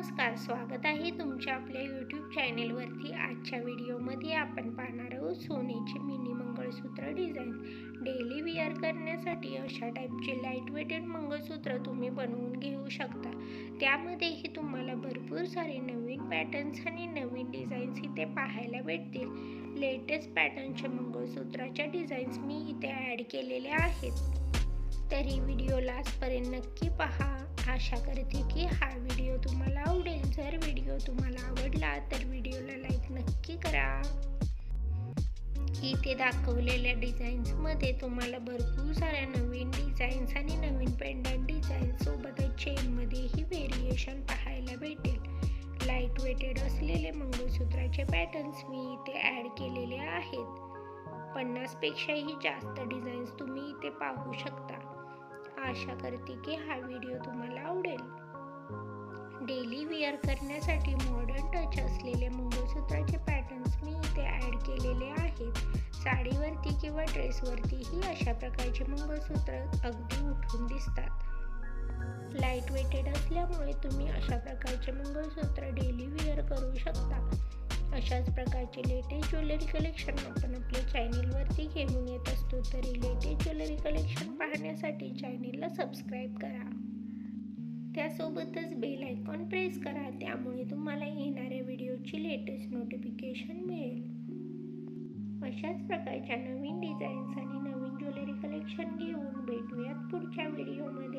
नमस्कार स्वागत आहे तुमच्या आपल्या यूट्यूब चॅनेलवरती आजच्या व्हिडिओमध्ये आपण पाहणार आहोत सोनेचे mini mangalsutra design daily wear करण्यासाठी अशा टाईपचे लाइट वेटेड मंगळसूत्र तुम्ही बनवून घेऊ शकता. त्यामध्येही तुम्हाला भरपूर सारे नवीन पॅटर्न्स आणि नवीन डिझाईन्स इथे पाहायला भेटतील. लेटेस्ट पॅटर्नचे मंगळसूत्राच्या डिझाईन्स मी इथे ॲड केलेल्या आहेत. तरी व्हिडिओ लास्टपर्यंत नक्की पहा. आशा करते की हा व्हिडिओ तुम्हाला आवडेल. जर व्हिडिओ तुम्हाला आवडला तर व्हिडिओला लाईक नक्की करा. इथे दाखवलेल्या डिझाईन्समध्ये तुम्हाला भरपूर साऱ्या नवीन डिझाईन्स आणि नवीन पेंडंट डिझाईन्ससोबतच चेनमध्येही व्हेरिएशन पाहायला भेटेल. लाइट वेटेड असलेले मंगळसूत्राचे पॅटर्न्स मी इथे ॲड केलेले आहेत. पन्नासपेक्षाही जास्त डिझाईन्स तुम्ही इथे पाहू शकता. आशा करते की हा व्हिडिओ तुम्हाला आवडेल. डेली विअर करण्यासाठी मॉडर्न टच असलेले मंगळसूत्राचे पॅटर्न्स मी इथे ॲड केलेले आहेत. साडीवरती किंवा ड्रेसवरतीही अशा प्रकारचे मंगळसूत्र अगदी उठून दिसतात. लाइट वेटेड असल्यामुळे तुम्ही अशा प्रकारचे मंगळसूत्र डेली विअर करू शकता. अशाच प्रकारचे लेटेस्ट ज्वेलरी कलेक्शन आपण आपल्या चॅनेलवरती घेऊन येत असतो. तरी लेटेस्ट ज्वेलरी कलेक्शन पाहण्यासाठी चॅनेलला सबस्क्राईब करा. त्यासोबतच बेल आयकॉन प्रेस करा. त्यामुळे तुम्हाला येणाऱ्या व्हिडिओची लेटेस्ट नोटिफिकेशन मिळेल. अशाच प्रकारच्या नवीन डिझाईन्स आणि नवीन ज्वेलरी कलेक्शन घेऊन भेटूयात पुढच्या व्हिडिओमध्ये.